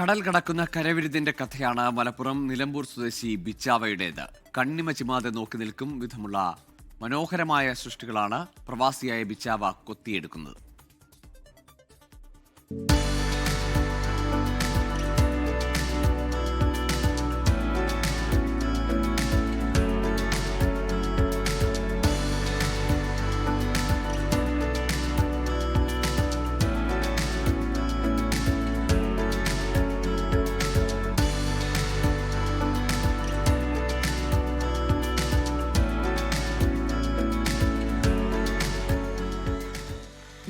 കടൽ കടക്കുന്ന കരവിരുതിന്റെ കഥയാണ് മലപ്പുറം നിലമ്പൂർ സ്വദേശി ബിച്ചാവയുടേത്. കണ്ണിമ ചിമാതെ നോക്കി നിൽക്കും വിധമുള്ള മനോഹരമായ സൃഷ്ടികളാണ് പ്രവാസിയായ ബിച്ചാവ കൊത്തിയെടുക്കുന്നത്.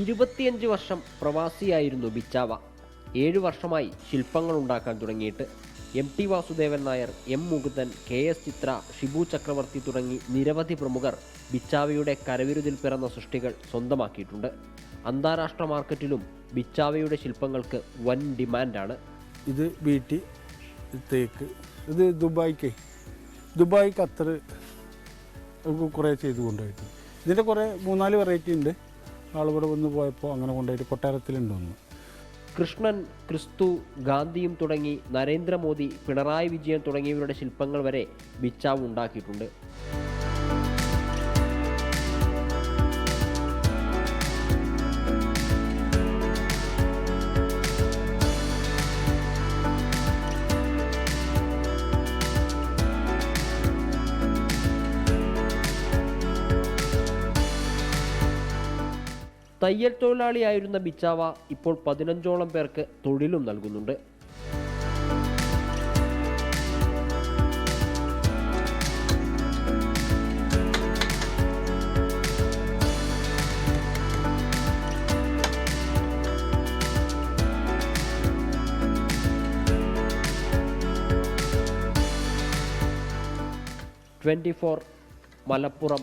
ഇരുപത്തിയഞ്ച് വർഷം പ്രവാസിയായിരുന്നു ബിച്ചാവ. ഏഴു വർഷമായി ശില്പങ്ങൾ ഉണ്ടാക്കാൻ തുടങ്ങിയിട്ട്. M T Vasudevan Nair M Mukundan K S Chithra Shibu Chakravarthy തുടങ്ങി നിരവധി പ്രമുഖർ ബിച്ചാവയുടെ കരവിരുതിൽ പിറന്ന സൃഷ്ടികൾ സ്വന്തമാക്കിയിട്ടുണ്ട്. അന്താരാഷ്ട്ര മാർക്കറ്റിലും ബിച്ചാവയുടെ ശില്പങ്ങൾക്ക് വൻ ഡിമാൻഡാണ്. ഇത് ഇത് തേക്ക് ഇത് ദുബായ്ക്ക് ദുബായ് ഖത്തർ കുറേ ചെയ്ത് കൊണ്ടുപോയിട്ട് ഇതിന്റെ കുറേ മൂന്നാൽ വെറൈറ്റി ഉണ്ട്. ആളിവിടെ വന്ന് പോയപ്പോൾ അങ്ങനെ കൊണ്ടുപോയിട്ട് കൊട്ടാരത്തിലുണ്ട് ഒന്ന്. കൃഷ്ണൻ ക്രിസ്തു ഗാന്ധിയും തുടങ്ങി നരേന്ദ്രമോദി പിണറായി വിജയൻ തുടങ്ങിയവരുടെ ശില്പങ്ങൾ വരെ ബിച്ചാവ് ഉണ്ടാക്കിയിട്ടുണ്ട്. തയ്യൽ തൊഴിലാളിയായിരുന്ന ബിച്ചാവ ഇപ്പോൾ പതിനഞ്ചോളം പേർക്ക് തൊഴിലും നൽകുന്നുണ്ട്. Twenty four Malappuram